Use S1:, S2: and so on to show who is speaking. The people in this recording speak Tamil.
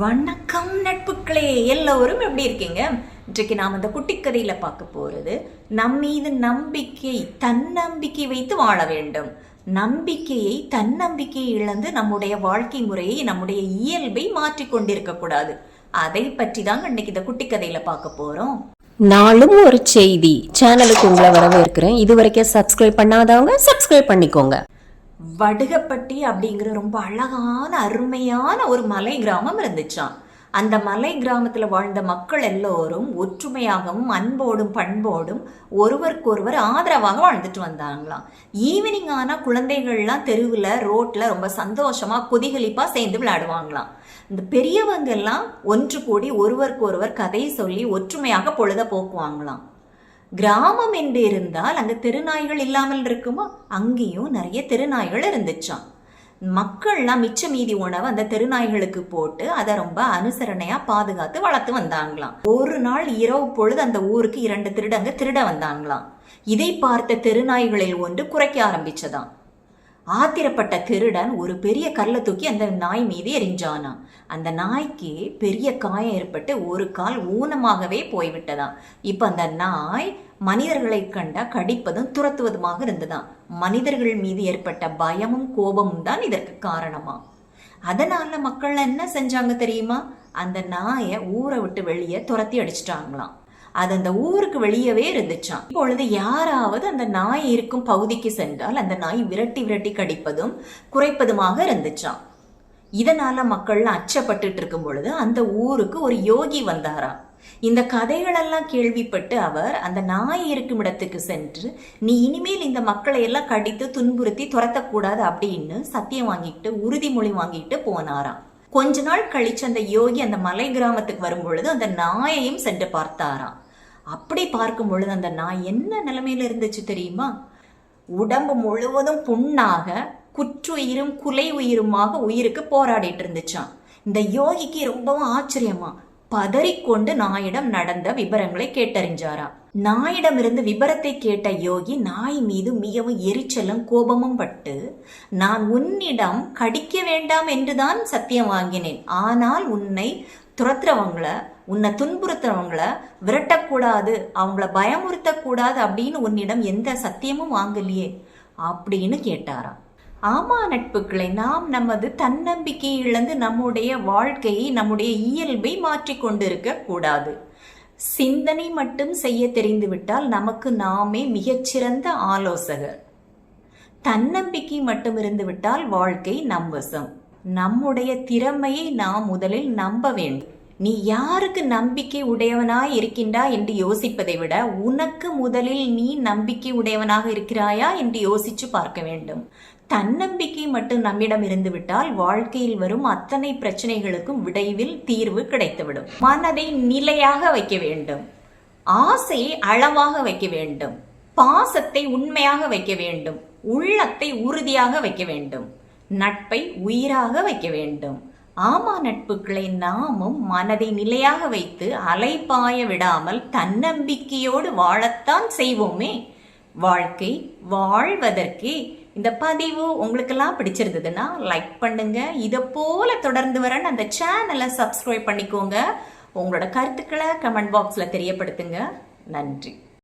S1: வணக்கம் நட்புக்களே எல்லோரும் எப்படி இருக்கீங்க? இன்றைக்கு நாம் இந்த குட்டி கதையில பார்க்க போறது நம் மீது நம்பிக்கை தன்னம்பிக்கை வைத்து வாழ வேண்டும். நம்பிக்கையை தன்னம்பிக்கையை இழந்து நம்முடைய வாழ்க்கை முறையை நம்முடைய இயல்பை மாற்றி கொண்டிருக்க கூடாது. அதை பற்றி தாங்க இன்னைக்கு இந்த குட்டி கதையில பார்க்க போறோம்.
S2: நாளும் ஒரு செய்தி. சேனலுக்கு உங்களை வரவேற்கிறேன். இது வரைக்கும் சப்ஸ்கிரைப் பண்ணாதவங்க சப்ஸ்கிரைப் பண்ணிக்கோங்க.
S1: வடுகப்பட்டி அப்படிங்கிற ரொம்ப அழகான அருமையான ஒரு மலை கிராமம் இருந்துச்சாம். அந்த மலை கிராமத்தில் வாழ்ந்த மக்கள் எல்லோரும் ஒற்றுமையாகவும் அன்போடும் பண்போடும் ஒருவருக்கொருவர் ஆதரவாக வாழ்ந்துட்டு வந்தாங்களாம். ஈவினிங் ஆனால் குழந்தைகள்லாம் தெருவில் ரோட்டில் ரொம்ப சந்தோஷமாக குதிகளிப்பாக சேர்ந்து விளையாடுவாங்களாம். இந்த பெரியவங்க எல்லாம் ஒன்று கூடி ஒருவருக்கொருவர் கதை சொல்லி ஒற்றுமையாக பொழுத போக்குவாங்களாம். கிராமம் என்று இருந்தால் அங்க தெருநாய்கள் இல்லாமல் இருக்குமா? அங்கேயும் நிறைய தெருநாய்கள் இருந்துச்சாம். மக்கள்லாம் மிச்ச மீதி உணவை அந்த தெருநாய்களுக்கு போட்டு அதை ரொம்ப அனுசரணையா பாதுகாத்து வளர்த்து வந்தாங்களாம். ஒரு நாள் இரவு பொழுது அந்த ஊருக்கு இரண்டு திருடங்க திருட வந்தாங்களாம். இதை பார்த்த தெருநாய்களில் ஒன்று குறைக்க ஆரம்பிச்சதாம். ஆத்திரப்பட்ட திருடன் ஒரு பெரிய கல்லை தூக்கி அந்த நாய் மீது எரிஞ்சானா அந்த நாய்க்கு பெரிய காயம் ஏற்பட்டு ஒரு கால் ஊனமாகவே போய்விட்டதாம். இப்ப அந்த நாய் மனிதர்களை கண்டா கடிப்பதும் துரத்துவதுமாக இருந்ததாம். மனிதர்கள் மீது ஏற்பட்ட பயமும் கோபமும் தான் இதற்கு காரணமா அதனால மக்கள் என்ன செஞ்சாங்க தெரியுமா? அந்த நாயை ஊரை விட்டு வெளியே துரத்தி அடிச்சிட்டாங்களாம். அது அந்த ஊருக்கு வெளியவே இருந்துச்சாம். இப்பொழுது யாராவது அந்த நாய் இருக்கும் பகுதிக்கு சென்றால் அந்த நாய் விரட்டி விரட்டி கடிப்பதும் குறைப்பதுமாக இருந்துச்சாம். இதனால மக்கள்லாம் அச்சப்பட்டுட்டு இருக்கும் பொழுது அந்த ஊருக்கு ஒரு யோகி வந்தாராம். இந்த கதைகளெல்லாம் கேள்விப்பட்டு அவர் அந்த நாய் இருக்கும் இடத்துக்கு சென்று நீ இனிமேல் இந்த மக்களை எல்லாம் கடித்து துன்புறுத்தி துரத்தக்கூடாது அப்படின்னு சத்தியம் வாங்கிட்டு உறுதிமொழி வாங்கிட்டு போனாராம். கொஞ்ச நாள் கழிச்சு அந்த யோகி அந்த மலை கிராமத்துக்கு வரும்பொழுது அந்த நாயையும் சென்று பார்த்தாராம். அப்படி பார்க்கும் பொழுது அந்த நாய் என்ன நிலைமையில இருந்துச்சு தெரியுமா? உடம்பு முழுவதும் புண்ணாக குற்றுயிரும் குலை உயிருமாக உயிருக்கு போராடிட்டு இருந்துச்சாம். இந்த யோகிக்கு ரொம்பவும் ஆச்சரியமா. பதறிக்கொண்டு நாயிடம் நடந்த விபரங்களை கேட்டறிஞ்சாராம். நாயிடமிருந்து விபரத்தை கேட்ட யோகி நாய் மீது மிகவும் எரிச்சலும் கோபமும் பட்டு நான் உன்னிடம் கடிக்க வேண்டாம் என்றுதான் சத்தியம் வாங்கினேன். ஆனால் உன்னை துரத்துறவங்கள உன்னை துன்புறுத்துறவங்கள விரட்டக்கூடாது அவங்கள பயமுறுத்தக்கூடாது அப்படின்னு உன்னிடம் எந்த சத்தியமும் வாங்கலையே அப்படின்னு கேட்டாராம். ஆமா நட்புகளை நாம் நமது தன்னம்பிக்கையை இழந்து நம்முடைய வாழ்க்கையை நம்முடைய இயல்பை மாற்றிக்கொண்டிருக்க கூடாது. சிந்தனை மட்டும் செய்ய தெரிந்துவிட்டால் நமக்கு நாமே மிகச்சிறந்த ஆலோசகர். தன்னம்பிக்கை மட்டும் இருந்துவிட்டால் வாழ்க்கை நம் வசம். நம்முடைய திறமையை நாம் முதலில் நம்ப வேண்டும். நீ யாருக்கு நம்பிக்கை உடையவனாய் இருக்கின்றா என்று யோசிப்பதை விட உனக்கு முதலில் நீ நம்பிக்கை உடையவனாக இருக்கிறாயா என்று யோசிச்சு பார்க்க வேண்டும். தன்னம்பிக்கை மட்டும் நம்மிடம் இருந்துவிட்டால் வாழ்க்கையில் வரும் அத்தனை பிரச்சனைகளுக்கும் விடைவில் தீர்வு கிடைத்துவிடும். மனதை நிலையாக வைக்க வேண்டும். ஆசையை அளவாக வைக்க வேண்டும். பாசத்தை உண்மையாக வைக்க வேண்டும். உள்ளத்தை உறுதியாக வைக்க வேண்டும். நட்பை உயிராக வைக்க வேண்டும். ஆமா நட்புகளை நாமும் மனதை நிலையாக வைத்து அலைபாய விடாமல் தன்னம்பிக்கையோடு வாழத்தான் செய்வோமே. வாழ்க்கை வாழ்வதற்கே இந்த பதிவு உங்களுக்கெல்லாம் பிடிச்சிருந்ததுன்னா லைக் பண்ணுங்க. இதை போல தொடர்ந்து வர அந்த சேனலை சப்ஸ்கிரைப் பண்ணிக்கோங்க. உங்களோட கருத்துக்களை கமெண்ட் பாக்ஸில் தெரியப்படுத்துங்க. நன்றி.